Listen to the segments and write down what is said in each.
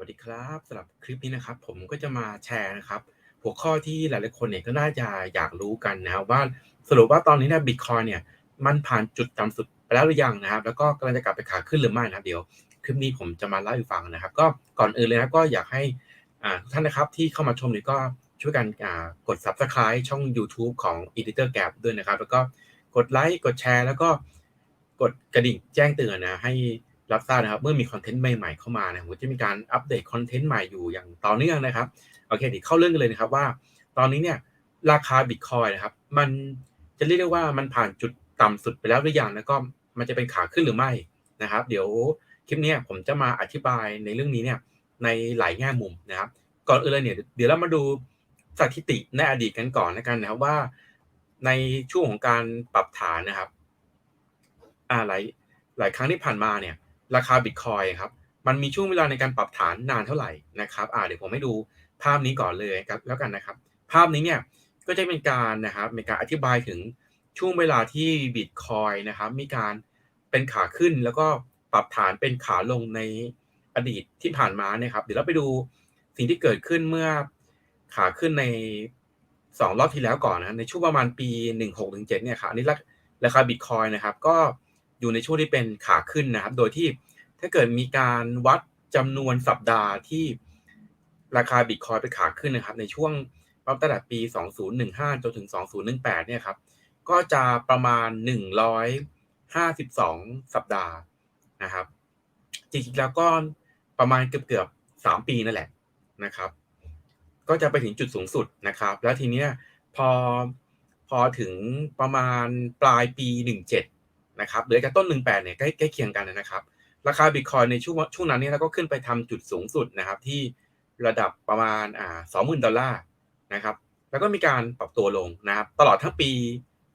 วัสดีครับสำหรับคลิปนี้นะครับ ผมก็จะมาแชร์นะครับ หัวข้อที่หลายๆคนเนี่ยก็น่าจะอยากรู้กันนะครับว่าสรุปว่าตอนนี้เนี่ยบิตคอยเนี่ยมันผ่านจุดต่ำสุดไปแล้วหรือยังนะครับ แล้วก็กำลังจะกลับไปขาขึ้นหรือไม่นะครับ เดี๋ยวคลิปนี้ผมจะมาเล่าให้ฟังนะครับ ก็ก่อนอื่นเลยนะก็อยากให้ท่านนะครับที่เข้ามาชมเนี่ยก็ช่วยกันกด subscribe ช่อง YouTube ของ Editor Gap ด้วยนะครับ แล้วก็กดไลค์กดแชร์ แล้วก็กดกระดิ่งแจ้งเตือนนะให้ รับทราบนะครับ เมื่อมีคอนเทนต์ใหม่ๆเข้ามาเนี่ยผมจะมีการอัปเดตคอนเทนต์ใหม่อยู่อย่างต่อเนื่องนะครับโอเคเดี๋ยวเข้าเรื่องกันเลยนะครับว่า ตอนนี้เนี่ยราคาบิตคอยนะครับ มันจะเรียกได้ว่ามันผ่านจุดต่ำสุดไปแล้วหรือยังแล้วก็มันจะเป็นขาขึ้นหรือไม่นะครับ เดี๋ยวคลิปนี้ผมจะมาอธิบายในเรื่องนี้เนี่ยในหลายแง่มุมนะครับ ก่อนอื่นเลยเนี่ยเดี๋ยวเรามาดูสถิติในอดีตกันก่อนแล้วกันนะครับว่า ในช่วงของการปรับฐานนะครับอ่าหลายหลายครั้งที่ผ่านมาเนี่ย ราคาบิตคอยครับ มันมีช่วงเวลาในการปรับฐานนานเท่าไหร่นะครับอ่าเดี๋ยวผมให้ดูภาพนี้ก่อนเลยครับแล้วกันนะครับ ภาพนี้เนี่ยก็จะเป็นการนะครับเป็นการอธิบายถึงช่วงเวลาที่บิตคอยนะครับมีการเป็นขาขึ้นแล้วก็ปรับฐานเป็นขาลงในอดีตที่ผ่านมาเนี่ยครับเดี๋ยวเราไปดูสิ่งที่เกิดขึ้นเมื่อขาขึ้นในสองรอบที่แล้วก่อนนะในช่วงประมาณปีหนึ่งหกถึงเจ็ดเนี่ยครับอันนี้ราคาบิตคอยนะครับก็ อยู่ในช่วงที่เป็นขาขึ้นนะครับ โดยที่ถ้าเกิดมีการวัดจำนวนสัปดาห์ที่ราคาบิตคอยเป็นขาขึ้นนะครับ ในช่วงตั้งแต่ปี 2015 จนถึง 2018 เนี่ยครับ ก็จะประมาณ 152 สัปดาห์นะครับ จริงๆแล้วก็ประมาณเกือบๆ3ปีนั่นแหละนะครับ ก็จะไปถึงจุดสูงสุดนะครับ แล้วทีเนี้ยพอพอถึงประมาณปลายปี 17 นะครับหรือจะต้น 18เนี่ยใกล้ใกล้เคียงกันนะครับ ราคาบิตคอยในช่วงช่วงนั้นเนี่ยก็ขึ้นไปทำจุดสูงสุดนะครับที่ระดับประมาณอ่า20,000ดอลลาร์นะครับแล้วก็มีการปรับตัวลงนะครับตลอดทั้งปี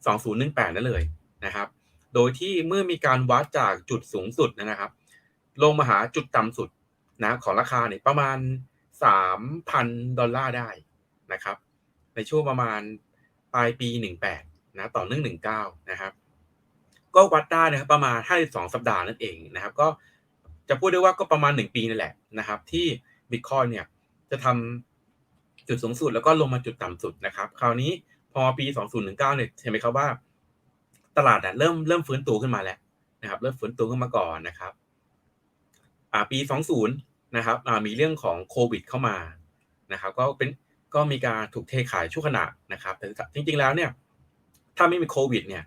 2018 นั่นเลยนะครับ โดยที่เมื่อมีการวัดจากจุดสูงสุดนะครับ ลงมาหาจุดต่ำสุดนะของราคาเนี่ยประมาณ 3,000 ดอลลาร์ได้นะครับ ในช่วงประมาณปลายปี 18นะต่อเนื่อง19 นะครับ ก็วัดได้นะครับประมาณ 52 สัปดาห์นั่นเองนะครับ ก็จะพูดได้ว่าก็ประมาณ 1 ปีนั่นแหละนะครับ ที่บิตคอยเนี่ยจะทำจุดสูงสุดแล้วก็ลงมาจุดต่ำสุดนะครับ คราวนี้พอปี 2019เนี่ยเห็นไหมครับว่า ตลาดเริ่มเริ่มฟื้นตัวขึ้นมาแล้วนะครับ เริ่มฟื้นตัวขึ้นมาก่อนนะครับอ่าปี 20 นะครับอ่ามีเรื่องของโควิดเข้ามานะครับ ก็เป็นก็มีการถูกเทขายชั่วขณะนะครับ แต่จริงๆแล้วเนี่ย ถ้าไม่มีโควิดเนี่ย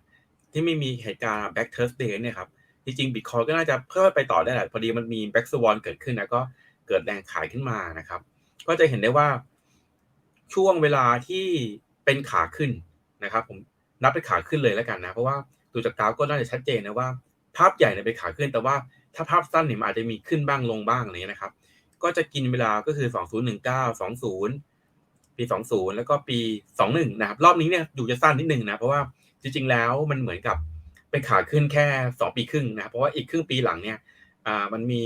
ที่ไม่มีเหตุการณ์ Black Thursday เนี่ยครับจริงๆบิตคอยก็น่าจะเพิ่มไปต่อได้แหละพอดีมันมี Black Swan เกิดขึ้นนะก็เกิดแรงขายขึ้นมานะครับ ก็จะเห็นได้ว่าช่วงเวลาที่เป็นขาขึ้นนะครับ ผมนับเป็นขาขึ้นเลยแล้วกันนะ เพราะว่าดูจากกราฟก็น่าจะชัดเจนนะว่า ภาพใหญ่เนี่ยเป็นขาขึ้น แต่ว่าถ้าภาพสั้นเนี่ยอาจจะมีขึ้นบ้างลงบ้างอะไรเงี้ยนะครับ ก็จะกินเวลาก็คือ 2019 20 ปี 20 แล้วก็ปี 21 นะครับ รอบนี้เนี่ยดูจะสั้นนิดนึงนะเพราะว่า จริงๆแล้วมันเหมือนกับเป็นขาขึ้นแค่ 2 ปีครึ่งนะเพราะว่าอีกครึ่งปีหลังเนี่ยอ่ามันมี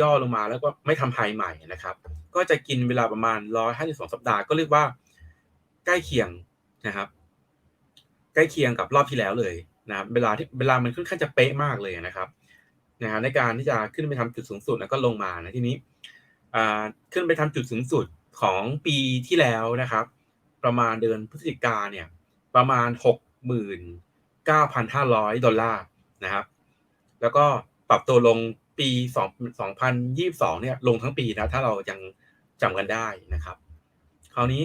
ย่อลงมาแล้วก็ไม่ทำไฮใหม่นะครับ ก็จะกินเวลาประมาณ 152 สัปดาห์ก็เรียกว่าใกล้เคียงนะครับ ใกล้เคียงกับรอบที่แล้วเลยนะเวลาที่เวลามันค่อนข้างจะเป๊ะมากเลยนะครับนะฮะในการที่จะขึ้นไปทำจุดสูงสุดแล้วก็ลงมานะทีนี้อ่าขึ้นไปทำจุดสูงสุดของปีที่แล้วนะครับ ประมาณเดือนพฤศจิกาเนี่ยประมาณ 69,500 ดอลลาร์นะครับ แล้วก็ปรับตัวลงปี2 2022 เนี่ย ลงทั้งปีนะ ถ้าเรายังจำกันได้นะครับ คราวนี้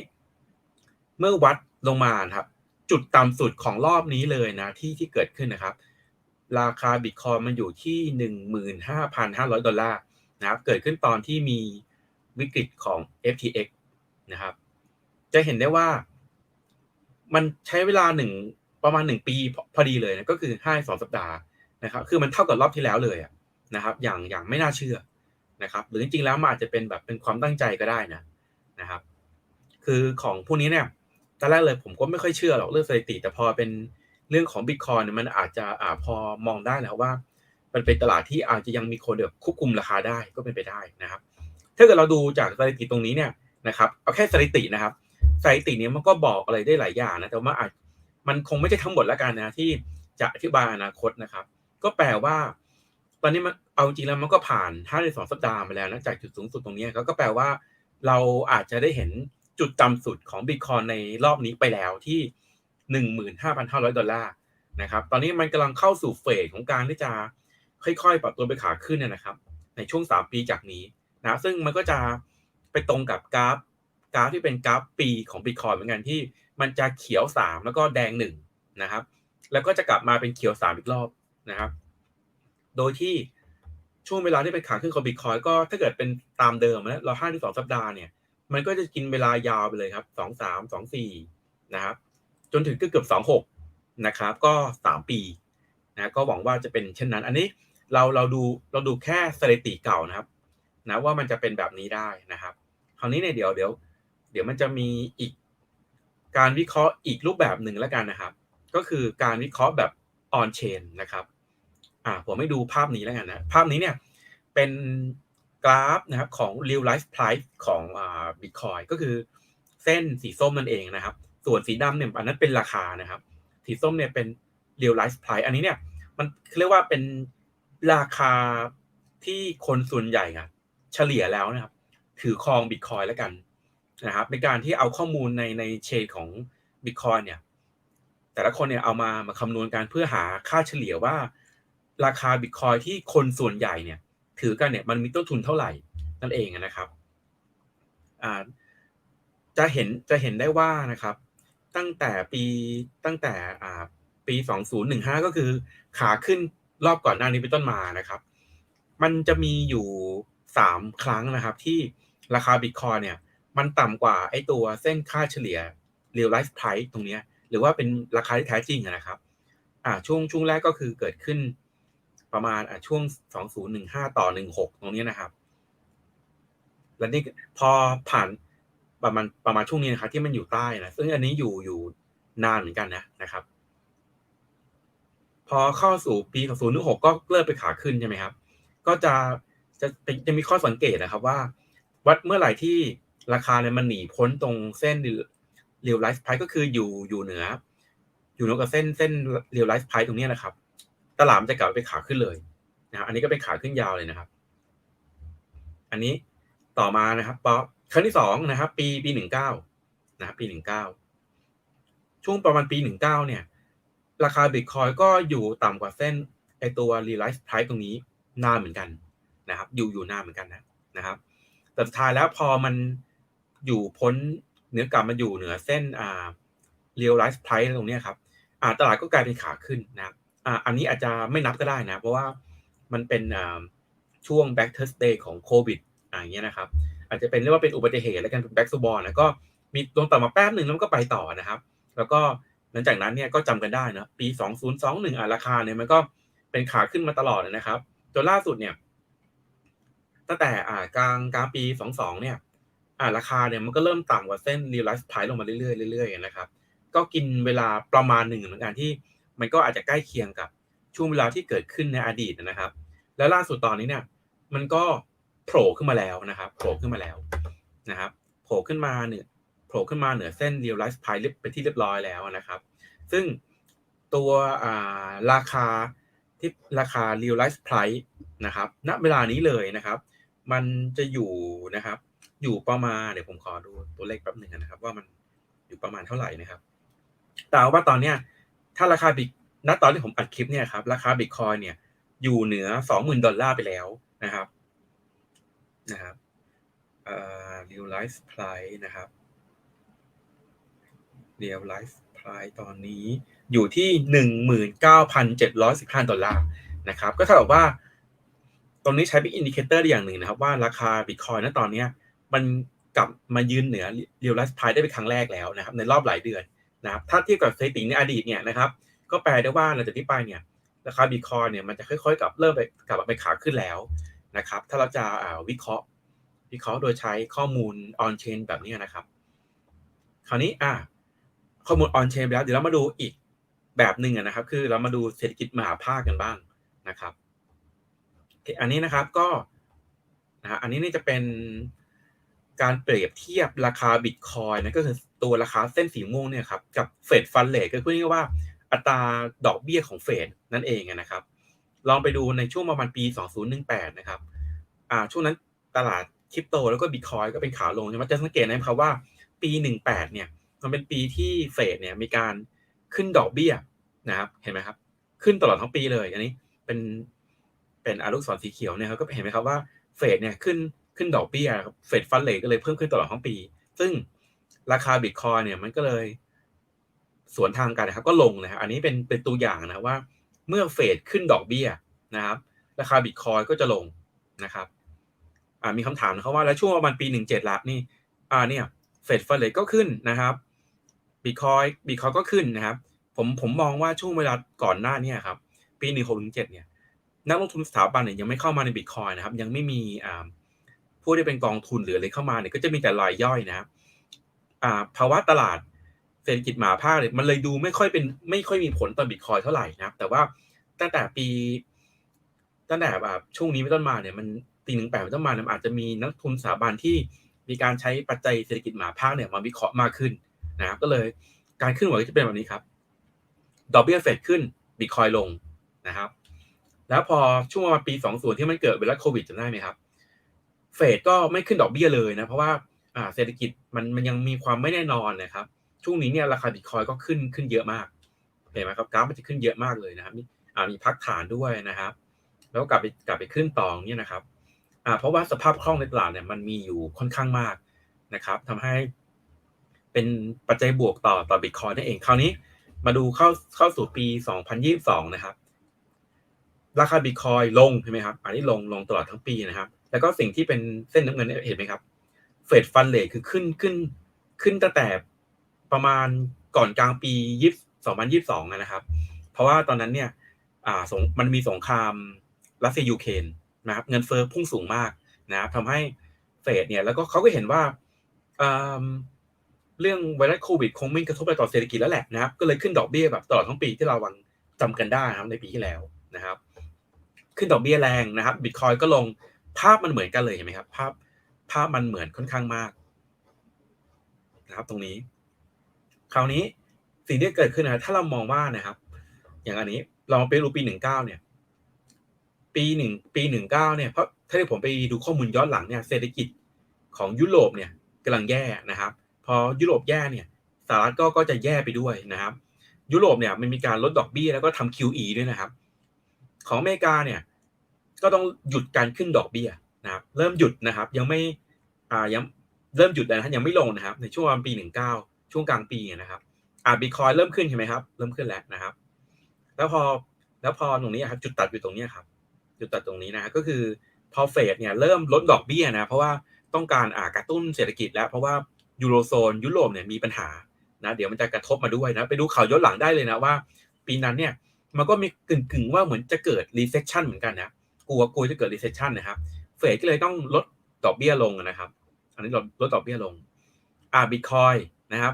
เมื่อวัดลงมาครับ จุดต่ำสุดของรอบนี้เลยนะ ที่ที่เกิดขึ้นนะครับ ราคาบิตคอยมันอยู่ที่ 15,500 ดอลลาร์นะครับ เกิดขึ้นตอนที่มีวิกฤตของ FTX นะครับ จะเห็นได้ว่ามันใช้เวลาหนึ่ง ประมาณหนึ่งปีพอดีเลยนะก็คือห้สองสัปดาห์นะครับคือมันเท่ากับรอบที่แล้วเลยนะครับ อย่างอย่างไม่น่าเชื่อนะครับหรือจริงๆแล้วมันอาจจะเป็นแบบเป็นความตั้งใจก็ได้นะนะครับ คือของพวกนี้เนี่ยตอนแรกเลยผมก็ไม่ค่อยเชื่อหรอกเรื่องสถิติ แต่พอเป็นเรื่องของบิตคอยเนี่ยมันอาจจะอ่าพอมองได้แล้วว่า มันเป็นตลาดที่อาจจะยังมีคนแบบควบคุมราคาได้ก็เป็นไปได้นะครับ ถ้าเกิดเราดูจากสถิติตรงนี้เนี่ยนะครับเอาแค่สถิตินะครับสถิตินี้มันก็บอกอะไรได้หลายอย่างนะแต่ว่าอาจ มันคงไม่ใช่ทั้งหมดล้วกันนะที่จะอธิบายอนาคตนะครับ ก็แปลว่า ตอนนี้มันเอาจริงแล้วมันก็ผ่าน5ใน2สัปดาห์มาแล้วนะจากจุดสูงสุดตรงนี้ก็แปลว่า เราอาจจะได้เห็นจุดต่ำสุดของบิตคอยในรอบนี้ไปแล้วที่15,500 ดอลลาร์นะครับ ตอนนี้มันกำลังเข้าสู่เฟสของการที่จะค่อยๆ ปรับตัวไปขาขึ้นนะครับ ในช่วง 3 ปีจากนี้นะซึ่งมันก็จะไปตรงกับกราฟกราฟที่เป็นกราฟปีของบิตคอยเหมือนกันที่ มันจะเขียว3แล้วก็แดง1นะครับ แล้วก็จะกลับมาเป็นเขียว3อีกรอบนะครับ โดยที่ช่วงเวลาที่เป็นขาขึ้นของบิตคอยก็ถ้าเกิดเป็นตามเดิมนะเราห้าที่สองสัปดาห์เนี่ย มันก็จะกินเวลายาวไปเลยครับสองสามสองสี่นะครับ จนถึงเกือบสองหกนะครับ ก็สามปีนะก็หวังว่าจะเป็นเช่นนั้น อันนี้เราเราดูเราดูแค่สถิติเก่านะครับ นะว่ามันจะเป็นแบบนี้ได้นะครับ คราวนี้เนี่ยเดี๋ยวเดี๋ยว เดี๋ยวมันจะมีอีก การวิเคราะห์อีกรูปแบบหนึ่งแล้วกันนะครับ ก็คือการวิเคราะห์แบบออนเชนนะครับอ่าผมไม่ดูภาพนี้แล้วกันนะ ภาพนี้เนี่ยเป็นกราฟนะครับของ real life price ของอ่า bitcoin ก็คือเส้นสีส้มนั่นเองนะครับ ส่วนสีดำเนี่ยอันนั้นเป็นราคานะครับ สีส้มเนี่ยเป็น real life price อันนี้เนี่ยมันเรียกว่าเป็นราคาที่คนส่วนใหญ่อะเฉลี่ยแล้วนะครับ ถือครองบิตคอยแล้วกัน นะครับในการที่เอาข้อมูลในในเชนของบิตคอยเนี่ยแต่ละคนเนี่ยเอามามาคำนวณการเพื่อหาค่าเฉลี่ยว่า ราคาบิตคอยที่คนส่วนใหญ่เนี่ยถือกันเนี่ยมันมีต้นทุนเท่าไหร่นั่นเองนะครับจะเห็นจะเห็นได้ว่านะครับ ตั้งแต่ปีตั้งแต่อ่าปี 2015 ก็คือขาขึ้นรอบก่อนหน้านี้เป็นต้นมานะครับ มันจะมีอยู่สามครั้งนะครับที่ราคาบิตคอยเนี่ย มันต่ำกว่าไอ้ตัวเส้นค่าเฉลี่ย real life price ตรงนี้หรือว่าเป็นราคาที่แท้จริงนะครับอ่าช่วงช่วงแรกก็คือเกิดขึ้นประมาณอ่าช่วง 2015 ต่อ 16 ตรงนี้นะครับ แล้วนี่พอผ่านประมาณประมาณช่วงนี้นะครับที่มันอยู่ใต้นะซึ่งอันนี้อยู่อยู่นานเหมือนกันนะนะครับ พอเข้าสู่ปี 2016 ก็เริ่มไปขาขึ้นใช่ไหมครับ ก็จะจะจะมีข้อสังเกตนะครับว่า วัดเมื่อไหร่ที่ ราคาเนี่ยมันหนีพ้นตรงเส้นเรียลไลฟ์ไพก็คืออยู่อยู่เหนือ อยู่เหนือกับเส้นเส้นเรียลไลฟ์ไพตรงนี้นะครับ ตลาดจะกลับไปขาขึ้นเลยนะอันนี้ก็เป็นขาขึ้นยาวเลยนะครับ อันนี้ต่อมานะครับปอครั้งที่สองนะครับ ปีปีหนึ่งเก้านะครับปีหนึ่งเก้าช่วงประมาณปีหนึ่งเก้าเนี่ย ราคาบิตคอยก็อยู่ต่ำกว่าเส้นไอตัวรีไลฟ์ไพรตรงนี้นานเหมือนกันนะครับ อยู่อยู่นานเหมือนกันนะนะครับ แต่สุดท้ายแล้วพอมัน อยู่พ้นเนื้อกลับมาอยู่เหนือเส้นอ่าเรียลไลฟ์ไพรตรงนี้ครับอ่าตลาดก็กลายเป็นขาขึ้นนะครับอ่าอันนี้อาจจะไม่นับก็ได้นะ เพราะว่ามันเป็นอ่าช่วง back Thursday ของโควิดอ่าอย่างเงี้ยนะครับ อาจจะเป็นเรียกว่าเป็นอุบัติเหตุแล้วกัน back to ball นะก็มีลงต่อมาแป๊บหนึ่งแล้วก็ไปต่อนะครับ แล้วก็หลังจากนั้นเนี่ยก็จำกันได้นะปี 2021อะราคาเนี่ยมันก็เป็นขาขึ้นมาตลอดนะครับจนล่าสุดเนี่ยตั้งแต่อ่ากลางกลางปี 22เนี่ย อ่าราคาเนี่ยมันก็เริ่มต่ำกว่าเส้น real life price ลงมาเรื่อยๆเรื่อยๆนะครับ ก็กินเวลาประมาณหนึ่งเหมือนกันที่ มันก็อาจจะใกล้เคียงกับช่วงเวลาที่เกิดขึ้นในอดีตนะครับ แล้วล่าสุดตอนนี้เนี่ย มันก็โผล่ขึ้นมาแล้วนะครับโผล่ขึ้นมาแล้วนะครับโผล่ขึ้นมาเนี่ยโผล่ขึ้นมาเหนือเส้น real life price เป็นที่เรียบร้อยแล้วนะครับ ซึ่งตัวราคาที่ราคา real life price นะครับ ณ เวลานี้เลยนะครับ มันจะอยู่นะครับ อยู่ประมาณเดี๋ยวผมขอดูตัวเลขแป๊บหนึ่งนะครับ ว่ามันอยู่ประมาณเท่าไหร่นะครับ แต่ว่าตอนเนี้ยถ้าราคาบิตณตอนที่ผมอัดคลิปเนี่ยครับราคาบิตคอยเนี่ยอยู่เหนือสองหมื่นดอลลาร์ไปแล้วนะครับนะครับเอ่อ real life price นะครับ real life price ตอนนี้อยู่ที่หนึ่งหมื่นเก้าพันเจ็ดร้อยสิบห้าดอลลาร์นะครับ ก็เท่ากับว่า ตรงนี้ใช้เป็นอินดิเคเตอร์อย่างหนึ่งนะครับ ว่าราคาบิตคอยณตอนนี้ มันกลับมายืนเหนือ real life price ได้เป็นครั้งแรกแล้วนะครับในรอบหลายเดือนนะครับถ้าเทียบกับสถิติในอดีตเนี่ยนะครับก็แปลได้ว่าหลังจากนี้ไปเนี่ยราคาบิตคอยเนี่ยมันจะค่อยๆกลับเริ่มไปกลับไปขาขึ้นแล้วนะครับถ้าเราจะวิเคราะห์วิเคราะห์โดยใช้ข้อมูล on chain แบบนี้นะครับ คราวนี้อ่าข้อมูล on chain ไปแล้วเดี๋ยวเรามาดูอีกแบบหนึ่งนะครับ คือเรามาดูเศรษฐกิจมหาภาคกันบ้างนะครับอันนี้นะครับก็นะอันนี้นี่จะเป็น การเปรียบเทียบราคาบิตคอยนะก็คือตัวราคาเส้นสีม่วงเนี่ยครับกับเฟดฟันเลทก็คือพูดง่ายๆว่าอัตราดอกเบี้ยของเฟดนั่นเองนะครับ ลองไปดูในช่วงประมาณปี 2018 นะครับอ่าช่วงนั้นตลาดคริปโตแล้วก็บิตคอยก็เป็นขาลงใช่ไหมจะสังเกตนะครับว่าปี 18 เนี่ยมันเป็นปีที่เฟดเนี่ยมีการขึ้นดอกเบี้ยนะครับเห็นไหมครับขึ้นตลอดทั้งปีเลย อันนี้เป็นเป็นอาลูกศรสีเขียวเนี่ยครับก็เห็นไหมครับว่าเฟดเนี่ยขึ้น ขึ้นดอกเบี้ยเฟดฟันเลทก็เลยเพิ่มขึ้นตลอดทั้งปี ซึ่งราคาบิตคอยเนี่ยมันก็เลยสวนทางกันนะครับก็ลงนะครับอันนี้เป็นเป็นตัวอย่างนะว่า เมื่อเฟดขึ้นดอกเบี้ยนะครับราคาบิตคอยก็จะลงนะครับอ่ามีคำถามนะครับว่าแล้วช่วงประมาณปีหนึ่งเจ็ดละนี่อ่าเนี่ยเฟดฟันเลทก็ขึ้นนะครับบิตคอยบิตคอยก็ขึ้นนะครับผมผมมองว่าช่วงเวลาก่อนหน้านี้ครับปีหนึ่งหกถึงเจ็ดเนี่ยนักลงทุนสถาบันเนี่ยยังไม่เข้ามาในบิตคอยนะครับยังไม่มีอ่า ผู้ที่เป็นกองทุนหรืออะไรเข้ามาเนี่ยก็จะมีแต่รายย่อยนะครับอ่าภาวะตลาดเศรษฐกิจหมาภาคเลยมันเลยดูไม่ค่อยเป็นไม่ค่อยมีผลต่อบิตคอยเท่าไหร่นะครับแต่ว่าตั้งแต่ปี ตั้งแต่แบบช่วงนี้เป็นต้นมาเนี่ยมันปีหนึ่งแปดเป็นต้นมาเนี่ยอาจจะมีนักทุนสถาบันที่มีการใช้ปัจจัยเศรษฐกิจหมาภาคเนี่ยมาวิเคราะห์มากขึ้นนะครับก็เลยการขึ้นไหวจะเป็นแบบนี้ครับดอกเบี้ยเฟดขึ้นบิตคอยลงนะครับ แล้วพอช่วงประมาณปีสองส่วนที่มันเกิดเวลาโควิดจำได้ไหมครับ เฟดก็ไม่ขึ้นดอกเบี้ยเลยนะเพราะว่าอ่าเศรษฐกิจมันมันยังมีความไม่แน่นอนนะครับ ช่วงนี้เนี่ยราคาบิตคอยก็ขึ้นขึ้นเยอะมากเห็นไหมครับกราฟมันจะขึ้นเยอะมากเลยนะครับมีอ่ามีพักฐานด้วยนะครับ แล้วกลับไปกลับไปขึ้นต่อเนี่ยนะครับอ่าเพราะว่าสภาพคล่องในตลาดเนี่ยมันมีอยู่ค่อนข้างมากนะครับทำให้เป็นปัจจัยบวกต่อต่อบิตคอยนั่นเองคราวนี้มาดูเข้าเข้าสู่ปี 2022 นะครับ ราคาบิตคอยลงใช่ไหมครับ อันนี้ลงลงตลอดทั้งปีนะครับ แล้วก็สิ่งที่เป็นเส้นน้ำเงินเห็นไหมครับเฟดฟันเลทคือขึ้นขึ้นขึ้นตั้งแต่ประมาณก่อนกลางปี2022นะครับ เพราะว่าตอนนั้นเนี่ยอ่าสงมันมีสงครามรัสเซียยูเครนนะครับเงินเฟ้อพุ่งสูงมากนะครับทำให้เฟดเนี่ยแล้วก็เขาก็เห็นว่าเรื่องไวรัสโควิดคงไม่กระทบอะไรต่อเศรษฐกิจแล้วแหละนะครับ ก็เลยขึ้นดอกเบี้ยแบบตลอดทั้งปีที่เราวังจำกันได้ครับในปีที่แล้วนะครับ ขึ้นดอกเบี้ยแรงนะครับบิตคอยก็ลง ภาพมันเหมือนกันเลยเห็นไหมครับ ภาพภาพมันเหมือนค่อนข้างมากนะครับตรงนี้ คราวนี้สิ่งที่เกิดขึ้นนะถ้าเรามองว่านะครับ อย่างอันนี้เราไปดูปีหนึ่งเก้าเนี่ย ปีหนึ่งปีหนึ่งเก้าเนี่ยเพราะถ้าที่ผมไปดูข้อมูลย้อนหลังเนี่ยเศรษฐกิจของยุโรปเนี่ยกำลังแย่นะครับ พอยุโรปแย่เนี่ยสหรัฐก็ก็จะแย่ไปด้วยนะครับ ยุโรปเนี่ยมันมีการลดดอกเบี้ยแล้วก็ทำ QE ด้วยนะครับ ของอเมริกาเนี่ย ก็ต้องหยุดการขึ้นดอกเบี้ยนะครับเริ่มหยุดนะครับยังไม่อ่ายังเริ่มหยุดนะยังไม่ลงนะครับ ในช่วงปีหนึ่งเก้าช่วงกลางปีนะครับอ่าบิตคอยเริ่มขึ้นใช่ไหมครับ เริ่มขึ้นแล้วนะครับ แล้วพอแล้วพอตรงนี้ครับจุดตัดอยู่ตรงนี้ครับจุดตัดตรงนี้นะก็คือพอเฟดเนี่ยเริ่มลดดอกเบี้ยนะเพราะว่าต้องการอ่ากระตุ้นเศรษฐกิจแล้ว เพราะว่ายูโรโซนยุโรปเนี่ยมีปัญหานะเดี๋ยวมันจะกระทบมาด้วยนะไปดูข่าวย้อนหลังได้เลยนะว่า ปีนั้นเนี่ยมันก็มีกึ่งกึ่งว่าเหมือนจะเกิดรีเซชชันเหมือนกันนะ กลัวกลัวจะเกิดรีเซชชันนะครับ เฟดก็เลยต้องลดดอกเบี้ยลงนะครับ อันนี้ลดลดดอกเบี้ยลง อ่าบิตคอยนะครับ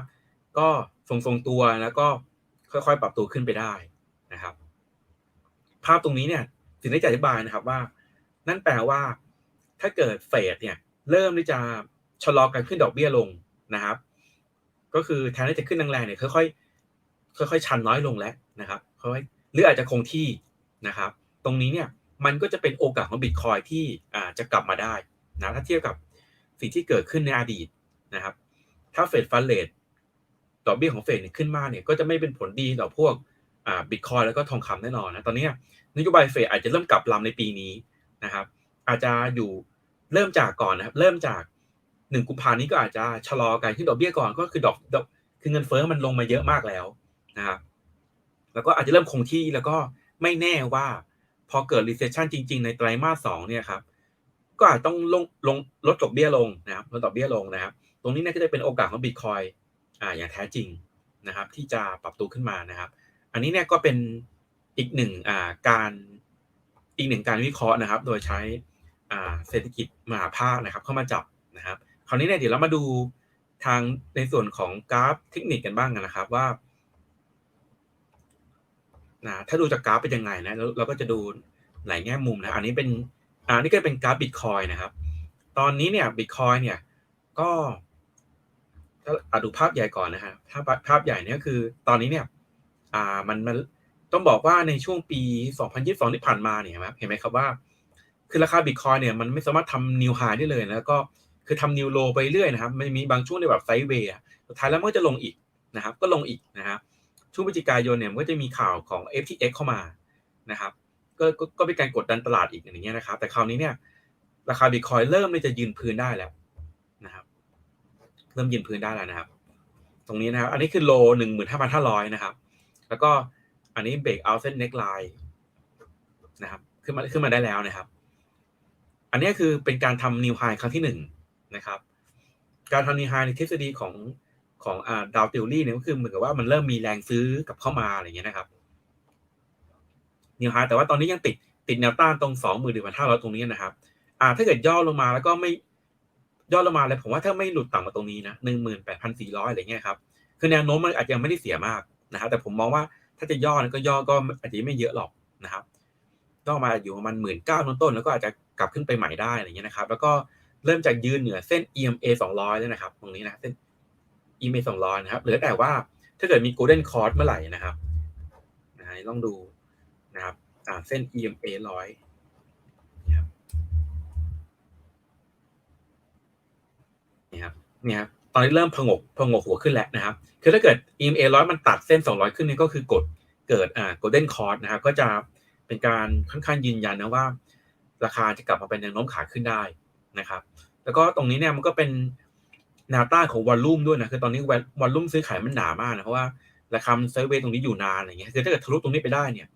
ก็ทรงทรงตัวแล้วก็ค่อยๆ ปรับตัวขึ้นไปได้นะครับ ภาพตรงนี้เนี่ยถึงได้จอธิบายนะครับว่า นั่นแปลว่า ถ้าเกิดเฟดเนี่ย เริ่มที่จะชะลอการขึ้นดอกเบี้ยลงนะครับ ก็คือแทนที่จะขึ้นแรงๆเนี่ยค่อยๆค่อยๆชันน้อยลงแล้วนะครับค่อยหรืออาจจะคงที่นะครับ ตรงนี้เนี่ย มันก็จะเป็นโอกาสของบิตคอยที่จะกลับมาได้นะถ้าเทียบกับสิ่งที่เกิดขึ้นในอดีตนะครับ ถ้าเฟดฟันเลทดอกเบี้ยของเฟดขึ้นมาเนี่ยก็จะไม่เป็นผลดีต่อพวกบิตคอยแล้วก็ทองคำแน่นอนนะตอนนี้นโยบายเฟดอาจจะเริ่มกลับลำในปีนี้นะครับ อาจจะอยู่เริ่มจากก่อนนะครับ เริ่มจากหนึ่งกุมภานี้ก็อาจจะชะลอการขึ้นดอกเบี้ยก่อนก็คือดอกดอกคือเงินเฟ้อมันลงมาเยอะมากแล้วนะครับแล้วก็อาจจะเริ่มคงที่แล้วก็ไม่แน่ว่า พอเกิด recession จริง ๆ ในไตรมาสสองเนี่ยครับก็อาจต้องลงลงลดดอกเบี้ยลงนะครับลดดอกเบี้ยลงนะครับ ตรงนี้น่าจะเป็นโอกาสของบิตคอยอ่าอย่างแท้จริงนะครับ ที่จะปรับตัวขึ้นมานะครับ อันนี้เนี่ยก็เป็นอีกหนึ่งอ่าการอีกหนึ่งการวิเคราะห์นะครับ โดยใช้อ่าเศรษฐกิจมหาภาคนะครับ เข้ามาจับนะครับ คราวนี้เนี่ยเดี๋ยวเรามาดูทางในส่วนของกราฟเทคนิคกันบ้างนะครับว่า นะถ้าดูจากกราฟเป็นยังไงนะเราเราก็จะดูหลายแง่มุมนะอันนี้เป็นอ่านี่ก็เป็นกราฟบิตคอยนะครับ ตอนนี้เนี่ยบิตคอยเนี่ยก็ถ้าดูภาพใหญ่ก่อนนะฮะถ้าภาพใหญ่เนี่ยคือตอนนี้เนี่ยอ่ามันมันต้องบอกว่าในช่วงปี 2022 ที่ผ่านมาเนี่ยครับเห็นไหมครับว่า คือราคาบิตคอยเนี่ยมันไม่สามารถทำนิวไฮได้เลยแล้วก็คือทำนิวโลไปเรื่อยนะครับมันมีบางช่วงในแบบไซด์เวย์สุดท้ายแล้วมันก็จะลงอีกนะครับ ก็ลงอีกนะครับ ช่วงพฤศจิกายนเนี่ยมันก็จะมีข่าวของ FTX เข้ามานะครับก็ก็ก็เป็นการกดดันตลาดอีกอย่างเงี้ยนะครับ แต่คราวนี้เนี่ยราคาบิตคอยเริ่มจะยืนพื้นได้แล้วนะครับ เริ่มยืนพื้นได้แล้วนะครับ ตรงนี้นะครับ อันนี้คือโลหนึ่งหมื่นห้าพันห้าร้อยนะครับ แล้วก็อันนี้เบรกเอาเส้นเน็กไลน์นะครับ ขึ้นมาขึ้นมาได้แล้วนะครับ อันนี้คือเป็นการทำนิวไฮครั้งที่หนึ่งนะครับ การทำนิวไฮในทฤษฎีของ ของอ่าดาวติวรี่เนี่ยก็คือเหมือนกับว่ามันเริ่มมีแรงซื้อกับเข้ามาอะไรเงี้ยนะครับนิวไฮแต่ว่าตอนนี้ยังติดติดแนวต้านตรงสองหมื่นหนึ่งพันห้าร้อยตรงนี้นะครับ อ่า ถ้าเกิดย่อลงมาแล้วก็ไม่ย่อลงมาเลยผมว่าถ้าไม่หลุดต่ำกว่าตรงนี้นะหนึ่งหมื่นแปดพันสี่ร้อยอะไรเงี้ยครับคือแนวโน้มมันอาจจะยังไม่ได้เสียมากนะครับ แต่ผมมองว่าถ้าจะย่อก็ย่อก็อาจจะไม่เยอะหรอกนะครับย่อมาอยู่ประมาณหมื่นเก้าต้นๆแล้วก็อาจจะกลับขึ้นไปใหม่ได้อะไรเงี้ยนะครับ แล้วก็เริ่มจากยืนเหนือเส้น EMA 200แล้วนะครับ ตรงนี้นะเส้น EMA 200นะครับเหลือแต่ว่าถ้าเกิดมี Golden Cross เมื่อไหร่นะครับนะต้องดูนะครับอ่าเส้น EMA 100นะครับนี่ครับนี่ครับตอนนี้เริ่มพงกพงกหัวขึ้นแล้วนะครับ คือถ้าเกิด EMA 100มันตัดเส้น 200 ขึ้นนี่ก็คือกดเกิดอ่า Golden Cross นะครับ ก็จะเป็นการค่อนข้างยืนยันนะว่า ราคาจะกลับมาเป็นแนวโน้มขาขึ้นได้นะครับ แล้วก็ตรงนี้เนี่ยมันก็เป็น แนวต้านของวอลลุ่มด้วยนะคือตอนนี้วอลลุ่มซื้อขายมันหนามากนะเพราะว่าราคามันเซร์เวตรงนี้อยู่นานอะไรเงี้ยคือถ้าเกิดทะลุตรงนี้ไปได้เนี่ย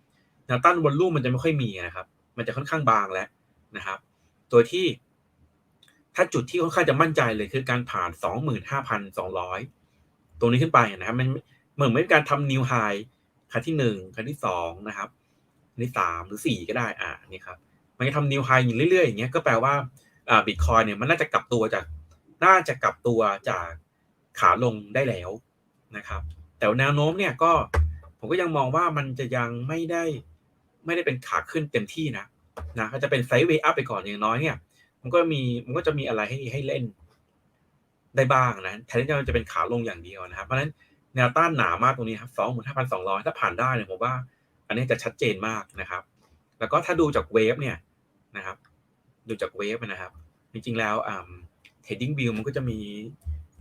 แนวต้านวอลลุ่มมันจะไม่ค่อยมีนะครับ มันจะค่อนข้างบางแล้วนะครับโดยที่ ถ้าจุดที่ค่อนข้างจะมั่นใจเลยคือการผ่าน 25,200 ตรงนี้ขึ้นไปนะครับมันเหมือนเป็นการทำนิวไฮครั้งที่หนึ่งครั้งที่สองนะครับอันที่สามหรือสี่ก็ได้อ่านี่ครับมันจะทำนิวไฮอยู่เรื่อยๆอย่างเงี้ยก็แปลว่าอ่าบิตคอยเนี่ยมันน่าจะกลับตัวจาก น่าจะกลับตัวจากขาลงได้แล้วนะครับ แต่แนวโน้มเนี่ยก็ผมก็ยังมองว่ามันจะยังไม่ได้ไม่ได้เป็นขาขึ้นเต็มที่นะนะก็จะเป็นไซด์เวย์อัพไปก่อนอย่างน้อยเนี่ย มันก็มีมันก็จะมีอะไรให้ให้เล่นได้บ้างนะแทนที่จะเป็นขาลงอย่างเดียวนะครับ เพราะฉะนั้นแนวต้านหนามากตรงนี้ครับสองหมื่นห้าพันสองร้อยถ้าผ่านได้เนี่ยผมว่า อันนี้จะชัดเจนมากนะครับ แล้วก็ถ้าดูจากเวฟเนี่ยนะครับ ดูจากเวฟนะครับ จริงๆแล้วอ่า trading view มันก็จะมี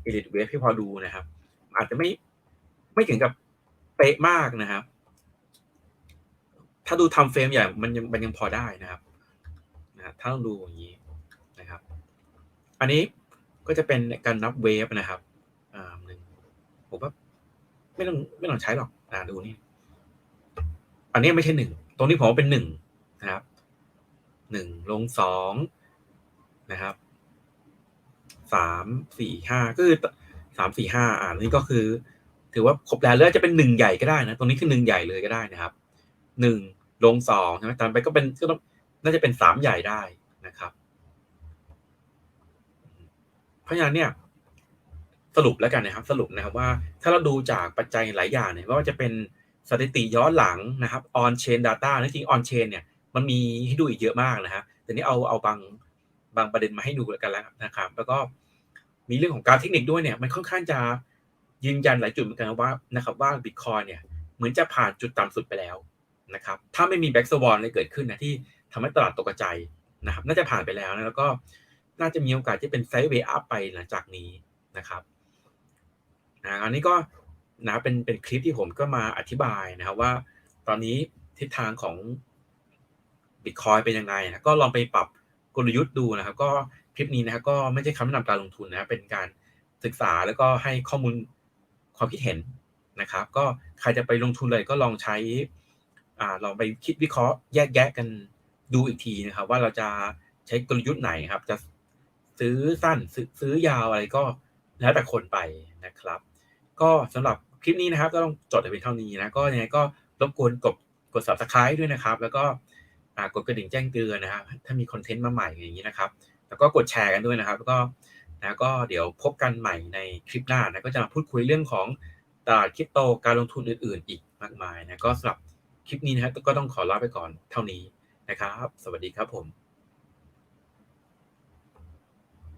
elite wave ที่พอดูนะครับ อาจจะไม่ไม่ถึงกับเป๊ะมากนะครับ ถ้าดูทำเฟรมใหญ่มันยังมันยังพอได้นะครับนะถ้าต้องดูอย่างนี้นะครับ อันนี้ก็จะเป็นการนับเวฟนะครับอ่าหนึ่งผมว่าไม่ต้องไม่ต้องใช้หรอกอ่าดูนี่ อันนี้ไม่ใช่หนึ่งตรงนี้ผมว่าเป็นหนึ่งนะครับหนึ่งลงสองนะครับ สามสี่ห้าก็คือสามสี่ห้าอ่านี่ก็คือ ถือว่าครบแล้วแล้วจะเป็นหนึ่งใหญ่ก็ได้นะตรงนี้คือหนึ่งใหญ่เลยก็ได้นะครับหนึ่งลงสองใช่ไหมตามไปก็เป็นก็ต้องน่าจะเป็นสามใหญ่ได้นะครับ เพราะฉะนั้นเนี่ยสรุปแล้วกันนะครับ สรุปนะครับว่าถ้าเราดูจากปัจจัยหลายอย่างเนี่ยว่าจะเป็นสถิติย้อนหลังนะครับ on chain data จริง on chain เนี่ยมันมีให้ดูอีกเยอะมากนะครับแต่นี้เอาเอาบางบางประเด็นมาให้ดูกันแล้วนะครับ แล้วก็ มีเรื่องของการเทคนิคด้วยเนี่ยมันค่อนข้างจะยืนยันหลายจุดเหมือนกันว่านะครับว่าบิตคอยเนี่ยเหมือนจะผ่านจุดต่ำสุดไปแล้วนะครับถ้าไม่มีแบ็กสวอนอะไรเกิดขึ้นนะที่ทำให้ตลาดตกใจนะครับน่าจะผ่านไปแล้วนะแล้วก็น่าจะมีโอกาสที่เป็นไซด์เวย์อัพไปหลังจากนี้นะครับนะอันนี้ก็นะเป็นเป็นคลิปที่ผมก็มาอธิบายนะครับว่า ตอนนี้ทิศทางของบิตคอยเป็นยังไงนะก็ลองไปปรับกลยุทธ์ดูนะครับ ก็ คลิปนี้นะครับก็ไม่ใช่คำแนะนำการลงทุนนะเป็นการศึกษาแล้วก็ให้ข้อมูลความคิดเห็นนะครับ ก็ใครจะไปลงทุนเลยก็ลองใช้อ่าลองไปคิดวิเคราะห์แยกแยะกันดูอีกทีนะครับ ว่าเราจะใช้กลยุทธ์ไหนครับ จะซื้อสั้นซื้อซื้อยาวอะไรก็แล้วแต่คนไปนะครับ ก็สำหรับคลิปนี้นะครับ ก็ต้องจดไว้เพียงเท่านี้นะก็ยังไงก็รบกวนกดกด subscribe ด้วยนะครับ แล้วก็กดกระดิ่งแจ้งเตือนนะครับถ้ามีคอนเทนต์มาใหม่อย่างนี้นะครับ แล้วก็กดแชร์กันด้วยนะครับ แล้วก็นะก็เดี๋ยวพบกันใหม่ในคลิปหน้านะก็จะมาพูดคุยเรื่องของตลาดคริปโตการลงทุนอื่น ๆ อีกมากมายนะก็สำหรับคลิปนี้นะครับก็ต้องขอลาไปก่อนเท่านี้นะครับ สวัสดีครับผม